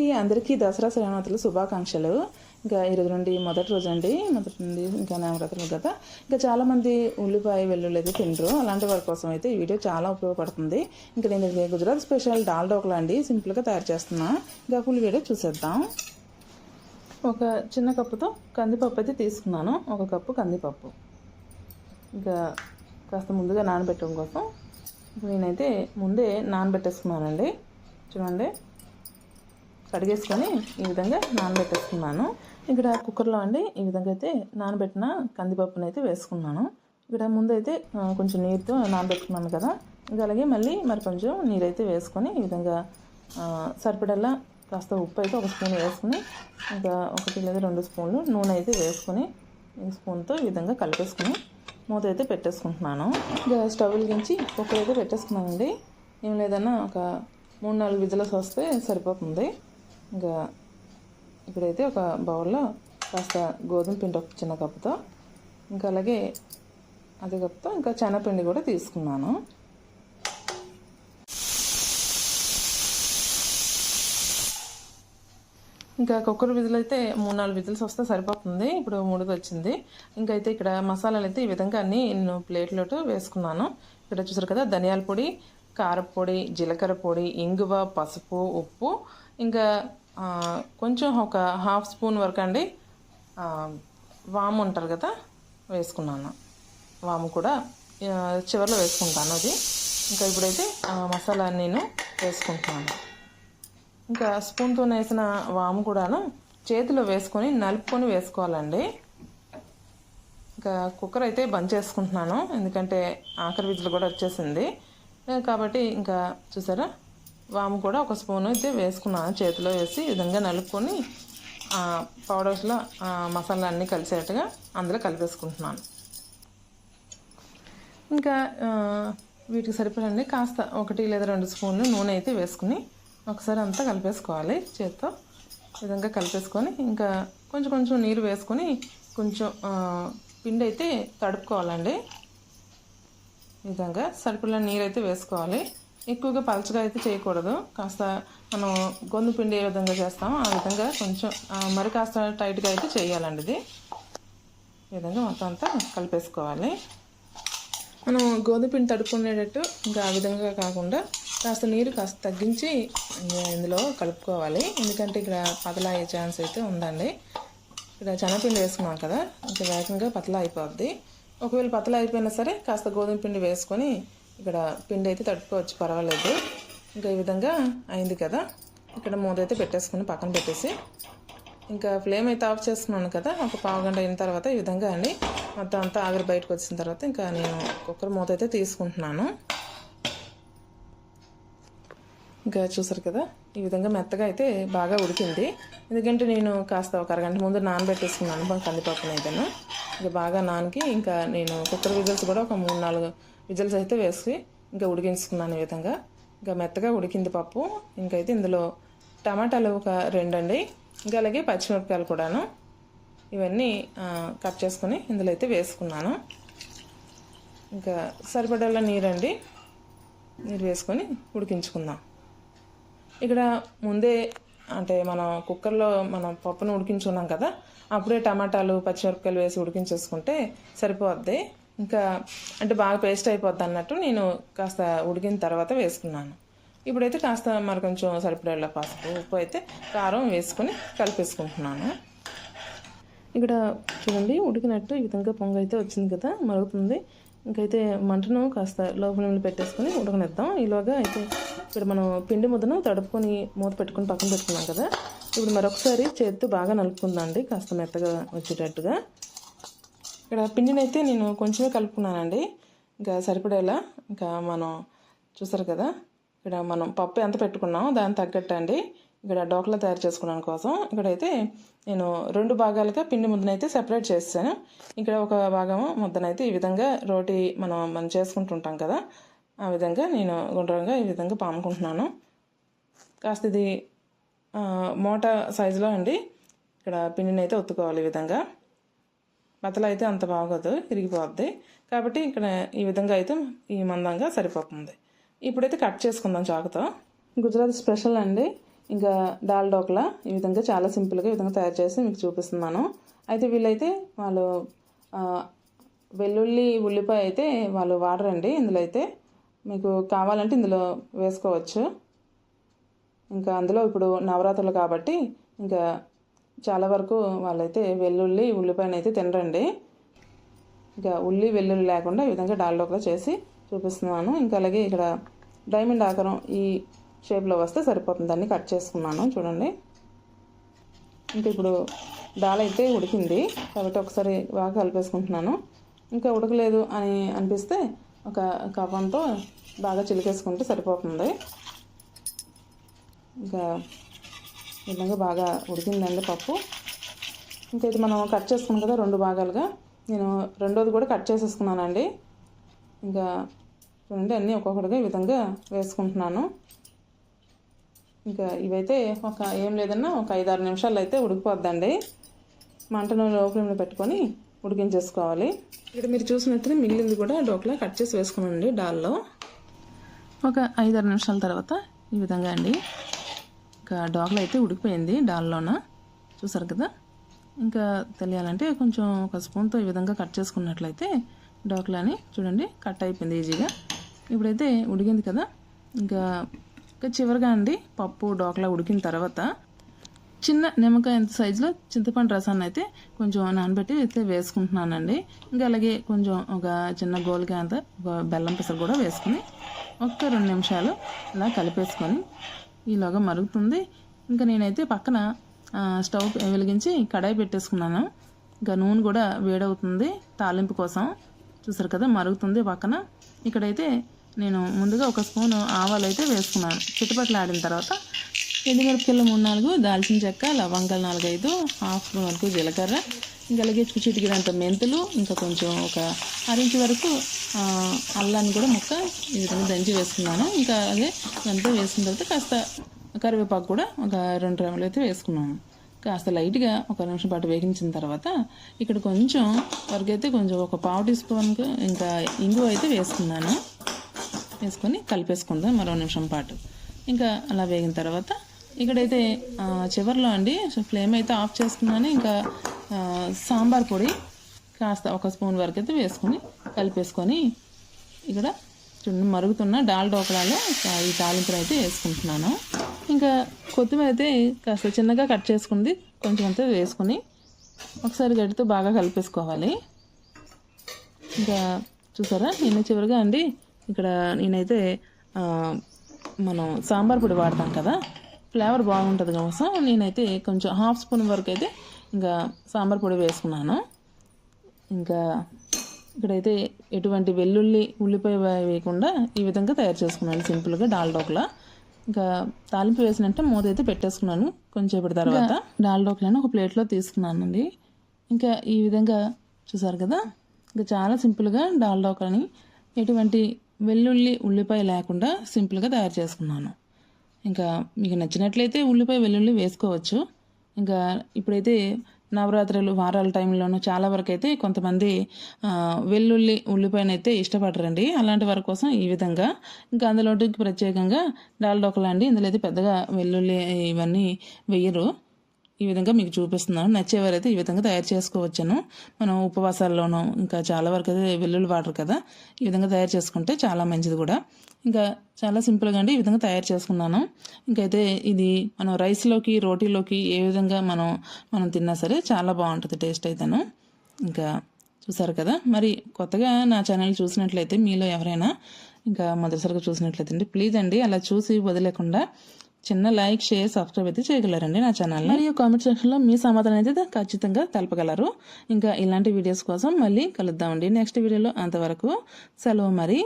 అండి అందరికీ దసరా శ్రీనవరాత్రులు శుభాకాంక్షలు. ఇంకా ఈరోజు నుండి మొదటి రోజు అండి మొదటి నుండి ఇంకా నవరాత్రులు కదా ఇంకా చాలామంది ఉల్లిపాయ వెల్లుల్లి అయితే తినరు. అలాంటి వారి కోసం అయితే ఈ వీడియో చాలా ఉపయోగపడుతుంది. ఇంకా నేను గుజరాత్ స్పెషల్ దాల్ డోకలా అండి సింపుల్గా తయారు చేస్తున్నా. ఇంకా ఫుల్ వీడియో చూసేద్దాం. ఒక చిన్న కప్పుతో కందిపప్పు అయితే తీసుకున్నాను. ఒక కప్పు కందిపప్పు. ఇంకా కాస్త ముందుగా నానబెట్టడం కోసం ఇప్పుడు నేనైతే ముందే నానబెట్టేసుకున్నానండి. చూడండి. కడిగేసుకొని ఈ విధంగా నానబెట్టేసుకున్నాను. ఇక్కడ కుక్కర్లో అండి ఈ విధంగా అయితే నానబెట్టిన కందిపప్పును అయితే వేసుకున్నాను. ఇక్కడ ముందు అయితే కొంచెం నీరుతో నానబెట్టుకున్నాను కదా. ఇంకా అలాగే మళ్ళీ మరి కొంచెం నీరైతే వేసుకొని ఈ విధంగా సరిపడల్లా కాస్త ఉప్పు అయితే ఒక స్పూన్ వేసుకుని ఇంకా ఒకటి లేదా రెండు స్పూన్లు నూనె అయితే వేసుకొని స్పూన్తో ఈ విధంగా కలిపేసుకుని మూత అయితే పెట్టేసుకుంటున్నాను. ఇంకా స్టవ్ వెలిగించి కుక్కర్ అయితే పెట్టేసుకున్నానండి. ఏం లేదన్నా ఒక మూడు నాలుగు విజిల్స్ వస్తే సరిపోతుంది. ఇంకా ఇప్పుడైతే ఒక బౌల్లో కాస్త గోధుమ పిండి ఒక చిన్న కప్పుతో ఇంకా అలాగే అది కప్పుతో ఇంకా శనగపిండి కూడా తీసుకున్నాను. ఇంకా కుక్కర్ విధులు అయితే మూడు నాలుగు విజిల్స్ వస్తే సరిపోతుంది. ఇప్పుడు మూడుది వచ్చింది. ఇంకా అయితే ఇక్కడ మసాలాలు అయితే ఈ విధంగా అన్నీ నేను ప్లేట్లోటు వేసుకున్నాను. ఇక్కడ చూసారు కదా ధనియాల పొడి కారపొడి జీలకర్ర పొడి ఇంగువ పసుపు ఉప్పు ఇంకా కొంచెం ఒక హాఫ్ స్పూన్ వరకు అండి వాము ఉంటారు కదా వేసుకున్నాను. వాము కూడా చివరిలో వేసుకుంటాను అది. ఇంకా ఇప్పుడైతే మసాలా నేను వేసుకుంటున్నాను. ఇంకా స్పూన్తో వేసిన వాము కూడాను చేతిలో వేసుకొని నలుపుకొని వేసుకోవాలండి. ఇంకా కుక్కర్ అయితే బంద్ చేసుకుంటున్నాను ఎందుకంటే ఆఖరి విజులు కూడా వచ్చేసింది. కాబట్టి ఇంకా చూసారా? వాము కూడా ఒక స్పూన్ అయితే వేసుకున్నాను చేతిలో వేసి ఈ విధంగా నలుపుకొని పౌడర్స్లో మసాలా అన్నీ కలిసేట్టుగా అందులో కలిపేసుకుంటున్నాను. ఇంకా వీటికి సరిపడండి. కాస్త ఒకటి లేదా రెండు స్పూన్లు నూనె అయితే వేసుకుని ఒకసారి అంతా కలిపేసుకోవాలి చేత్తో. విధంగా కలిపేసుకొని ఇంకా కొంచెం కొంచెం నీరు వేసుకొని కొంచెం పిండి అయితే తడుపుకోవాలండి. విధంగా సరుకుల్లో నీరు అయితే వేసుకోవాలి. ఎక్కువగా పలచగా అయితే చేయకూడదు. కాస్త మనం గొంతు పిండి ఏ విధంగా చేస్తామో ఆ విధంగా కొంచెం మరి కాస్త టైట్గా అయితే చేయాలండి ఇది. ఈ విధంగా మొత్తం అంతా కలిపేసుకోవాలి. మనం గోధుమ పిండి తడుపుకునేటట్టు ఇంకా ఆ విధంగా కాకుండా కాస్త నీరు కాస్త తగ్గించి ఇందులో కలుపుకోవాలి. ఎందుకంటే ఇక్కడ పతలా అయ్యే ఛాన్స్ అయితే ఉందండి. ఇక్కడ శనగపిండి వేసుకున్నాం కదా ఇంకా వేగంగా పతలా అయిపోద్ది ఒకవేళ పతలా అయిపోయినా సరే కాస్త గోధుమ పిండి వేసుకొని ఇక్కడ పిండి అయితే తడుపుకోవచ్చు పర్వాలేదు. ఇంకా ఈ విధంగా అయింది కదా. ఇక్కడ మూత అయితే పెట్టేసుకుని పక్కన పెట్టేసి ఇంకా ఫ్లేమ్ అయితే ఆఫ్ చేసుకున్నాను కదా. ఒక పావు గంట అయిన తర్వాత ఈ విధంగా అండి. మొత్తం అంతా ఆవిరి బయటకు వచ్చిన తర్వాత ఇంకా నేను కుక్కర్ మూత అయితే తీసుకుంటున్నాను. ఇంకా చూసారు కదా? ఈ విధంగా మెత్తగా అయితే బాగా ఉడికింది. ఎందుకంటే నేను కాస్త ఒక అరగంట ముందు నానబెట్టేసుకున్నాను కందిపప్పును అయితేను ఇంకా బాగా నానకి ఇంకా నేను కుక్కర్ విజిల్స్ కూడా ఒక మూడు నాలుగు విజిల్స్ అయితే వేసి ఇంకా ఉడికించుకున్నాను ఈ విధంగా. ఇంకా మెత్తగా ఉడికింది పప్పు. ఇంకైతే ఇందులో టమాటాలు ఒక రెండండి ఇంకా అలాగే పచ్చిమిరపకాయలు కూడాను. ఇవన్నీ కట్ చేసుకొని ఇందులో అయితే వేసుకున్నాను. ఇంకా సరిపడేలా నీరండి. నీరు వేసుకొని ఉడికించుకుందాం. ఇక్కడ ముందే అంటే మనం కుక్కర్లో మనం పప్పును ఉడికించుకున్నాం కదా అప్పుడే టమాటాలు పచ్చిమిరపకాయలు వేసి ఉడికించేసుకుంటే సరిపోద్ది. ఇంకా అంటే బాగా పేస్ట్ అయిపోద్ది అన్నట్టు నేను కాస్త ఉడికిన తర్వాత వేసుకున్నాను. ఇప్పుడైతే కాస్త మరి కొంచెం సరిపడేలా పసుపు ఉప్పు అయితే కారం వేసుకొని కలిపేసుకుంటున్నాను. ఇక్కడ చూడండి ఉడికినట్టు ఈ విధంగా పొంగ అయితే వచ్చింది కదా మరుగుతుంది. ఇంకైతే మంటను కాస్త లో ఫ్లేమ్లో పెట్టేసుకొని ఉడకనిద్దాం. ఈలోగా అయితే ఇక్కడ మనం పిండి ముద్దను తడుపుకొని మూత పెట్టుకుని పక్కన పెట్టుకున్నాం కదా. ఇప్పుడు మరొకసారి చేతితో బాగా నలుపుకుందాండి కాస్త మెత్తగా వచ్చేటట్టుగా. ఇక్కడ పిండిని అయితే నేను కొంచెమే కలుపుకున్నానండి. ఇంకా సరిపడేలా ఇంకా మనం చూసారు కదా ఇక్కడ మనం పప్పు ఎంత పెట్టుకున్నామో దాన్ని తగ్గట్టు అండి ఇక్కడ డోక్లా తయారు చేసుకోవడానికి కోసం. ఇక్కడైతే నేను రెండు భాగాలుగా పిండి ముద్దనైతే సెపరేట్ చేసాను ఇక్కడ ఒక భాగం ముద్దనైతే ఈ విధంగా రోటీ మనం మనం చేసుకుంటుంటాం కదా ఆ విధంగా నేను గుండ్రంగా ఈ విధంగా పాముకుంటున్నాను. కాస్త ఇది మూట సైజులో అండి. ఇక్కడ పిండిని అయితే ఒత్తుకోవాలి ఈ విధంగా. బతలు అయితే అంత బాగోదు ఇరిగిపోద్ది. కాబట్టి ఇక్కడ ఈ విధంగా అయితే ఈ మందంగా సరిపోతుంది. ఇప్పుడైతే కట్ చేసుకుందాం చాకుతో గుజరాత్ స్పెషల్ అండి. ఇంకా దాల్ డోక్లా ఈ విధంగా చాలా సింపుల్గా ఈ విధంగా తయారు చేసి మీకు చూపిస్తున్నాను. అయితే వీళ్ళైతే వాళ్ళు వెల్లుల్లి ఉల్లిపాయ అయితే వాళ్ళు వాడరండి. ఇందులో అయితే మీకు కావాలంటే ఇందులో వేసుకోవచ్చు. ఇంకా అందులో ఇప్పుడు నవరాత్రులు కాబట్టి ఇంకా చాలా వరకు వాళ్ళైతే వెల్లుల్లి ఉల్లిపాయను అయితే తినరండి. ఇంకా ఉల్లి వెల్లుల్లి లేకుండా ఈ విధంగా డాల్డోక్లా చేసి చూపిస్తున్నాను. ఇంకా అలాగే ఇక్కడ డైమండ్ ఆకారం ఈ షేప్లో వస్తే సరిపోతుంది. దాన్ని కట్ చేసుకున్నాను. చూడండి. ఇంకా ఇప్పుడు దాల్ అయితే ఉడికింది. కాబట్టి ఒకసారి బాగా కలిపేసుకుంటున్నాను. ఇంకా ఉడకలేదు అని అనిపిస్తే ఒక కపంతో బాగా చిలికేసుకుంటే సరిపోతుంది. ఇంకా విధంగా బాగా ఉడికిందండి పప్పు. ఇంకా ఇది మనం కట్ చేసుకున్నాం కదా రెండు భాగాలుగా. నేను రెండోది కూడా కట్ చేసేసుకున్నానండి. ఇంకా చూడండి అన్నీ ఒక్కొక్కటిగా ఈ విధంగా వేసుకుంటున్నాను. ఇంకా ఇవైతే ఒక ఏం లేదన్నా ఒక ఐదారు నిమిషాలు అయితే ఉడికిపోద్దండి. మంటను లో పెట్టుకొని ఉడికించేసుకోవాలి. ఇక్కడ మీరు చూసినట్టు మిగిలింది కూడా డోక్లా కట్ చేసి వేసుకోమండి డాల్లో. ఒక ఐదారు నిమిషాల తర్వాత ఈ విధంగా అండి. ఇంకా డోక్లా అయితే ఉడికిపోయింది డాల్లోన. చూసారు కదా? ఇంకా తెలియాలంటే కొంచెం ఒక స్పూన్తో ఈ విధంగా కట్ చేసుకున్నట్లయితే డోక్లాని చూడండి కట్ అయిపోయింది ఈజీగా. ఇప్పుడైతే ఉడికింది కదా? ఇంకా చివరిగా అండి పప్పు డోకలా ఉడికిన తర్వాత చిన్న నిమ్మకాయ ఎంత సైజులో చింతపండు రసాన్ని అయితే కొంచెం నానబెట్టి అయితే వేసుకుంటున్నానండి. ఇంకా అలాగే కొంచెం ఒక చిన్న గోలికాయ అంత ఒక బెల్లం పెసర కూడా వేసుకుని ఒక్క రెండు నిమిషాలు ఇలా కలిపేసుకొని ఈలోగా మరుగుతుంది. ఇంకా నేనైతే పక్కన స్టవ్ వెలిగించి కడాయి పెట్టేసుకున్నాను. ఇంకా నూనె కూడా వేడవుతుంది తాలింపు కోసం. చూసారు కదా మరుగుతుంది పక్కన. ఇక్కడైతే నేను ముందుగా ఒక స్పూన్ ఆవాలు అయితే వేసుకున్నాను. చిట్టుపట్లు ఆడిన తర్వాత ఎండుమిరపకాయలు మూడు నాలుగు దాల్చిన చెక్క లవంగాలు నాలుగైదు హాఫ్ స్పూన్ వరకు జీలకర్ర ఇంకా అలాగే చిటికినంత మెంతులు ఇంకా కొంచెం ఒక అరించి వరకు అల్లాన్ని కూడా ముక్క ఈ విధంగా దంచి వేసుకున్నాను. ఇంకా అలాగే ఇదంతా వేసుకున్న తర్వాత కాస్త కరివేపాకు కూడా ఒక రెండు రెమ్మలు అయితే వేసుకున్నాను. కాస్త లైట్గా ఒక నిమిషం పాటు వేగించిన తర్వాత ఇక్కడ కొంచెం వరకు అయితే కొంచెం ఒక పావు టీ స్పూన్ ఇంకా ఇంగువ అయితే వేసుకున్నాను. వేసుకొని కలిపేసుకుందాం మరో నిమిషం పాటు. ఇంకా అలా వేగిన తర్వాత ఇక్కడైతే చివరిలో చివర్లో అండి ఫ్లేమ్ అయితే ఆఫ్ చేసుకున్నాను. ఇంకా సాంబార్ పొడి కాస్త ఒక స్పూన్ వరకు అయితే వేసుకొని కలిపేసుకొని ఇక్కడ చూడండి మరుగుతున్న డాల్ డోకలాలో ఈ తాలింపులు అయితే వేసుకుంటున్నాను. ఇంకా కొత్తిమీర అయితే కాస్త చిన్నగా కట్ చేసుకుంది. కొంచెం అంతా వేసుకొని ఒకసారి గడితో బాగా కలిపేసుకోవాలి. ఇంకా చూసారా నేను చివరిగా అండి? ఇక్కడ నేనైతే మనం సాంబార్ పొడి వాడతాం కదా ఫ్లేవర్ బాగుంటుంది కోసం నేనైతే కొంచెం హాఫ్ స్పూన్ వరకు అయితే ఇంకా సాంబార్ పొడి వేసుకున్నాను. ఇంకా ఇక్కడైతే ఎటువంటి వెల్లుల్లి ఉల్లిపాయ వేయకుండా ఈ విధంగా తయారు చేసుకున్నాను సింపుల్గా డాల్డోక్లా ఇంకా తాలింపు వేసినట్టే మూత అయితే పెట్టేసుకున్నాను కొంచెంసేపటి తర్వాత. డాల్డోక్లను ఒక ప్లేట్లో తీసుకున్నానండి. ఇంకా ఈ విధంగా చూసారు కదా ఇంకా చాలా సింపుల్గా డాల్డోక్లని ఎటువంటి వెల్లుల్లి ఉల్లిపాయ లేకుండా సింపుల్గా తయారు చేసుకున్నాను. ఇంకా మీకు నచ్చినట్లయితే ఉల్లిపాయ వెల్లుల్లి వేసుకోవచ్చు. ఇంకా ఇప్పుడైతే నవరాత్రులు వారాల టైంలోనూ చాలా వరకు అయితే కొంతమంది వెల్లుల్లి ఉల్లిపాయనైతే ఇష్టపడరండి. అలాంటి వారి కోసం ఈ విధంగా. ఇంకా అందులోకి ప్రత్యేకంగా డాల్డోకలాండి ఇందులో అయితే పెద్దగా వెల్లుల్లి ఇవన్నీ వేయరు. ఈ విధంగా మీకు చూపిస్తున్నాను. నచ్చేవారైతే ఈ విధంగా తయారు చేసుకోవచ్చును. మనం ఉపవాసాల్లోనూ ఇంకా చాలా వరకు అయితే వెల్లుల్లి వాటర్ కదా ఈ విధంగా తయారు చేసుకుంటే చాలా మంచిది కూడా. ఇంకా చాలా సింపుల్గా అండి ఈ విధంగా తయారు చేసుకున్నాను. ఇంకైతే ఇది మనం రైస్లోకి రోటీలోకి ఏ విధంగా మనం మనం తిన్నా సరే చాలా బాగుంటుంది టేస్ట్ అయితేను. ఇంకా చూసారు కదా మరి కొత్తగా నా ఛానల్ చూసినట్లయితే మీలో ఎవరైనా ఇంకా మొదటిసారిగా చూసినట్లయితే అండి ప్లీజ్ అండి అలా చూసి వదిలేకుండా చిన్న లైక్ షేర్ సబ్స్క్రైబ్ అయితే చేయగలరండి నా ఛానల్ మరియు కామెంట్ సెక్షన్లో మీ సమాధానం అయితే ఖచ్చితంగా తెలపగలరు. ఇంకా ఇలాంటి వీడియోస్ కోసం మళ్ళీ కలుద్దామండి. నెక్స్ట్ వీడియోలో అంతవరకు సెలవు మరి.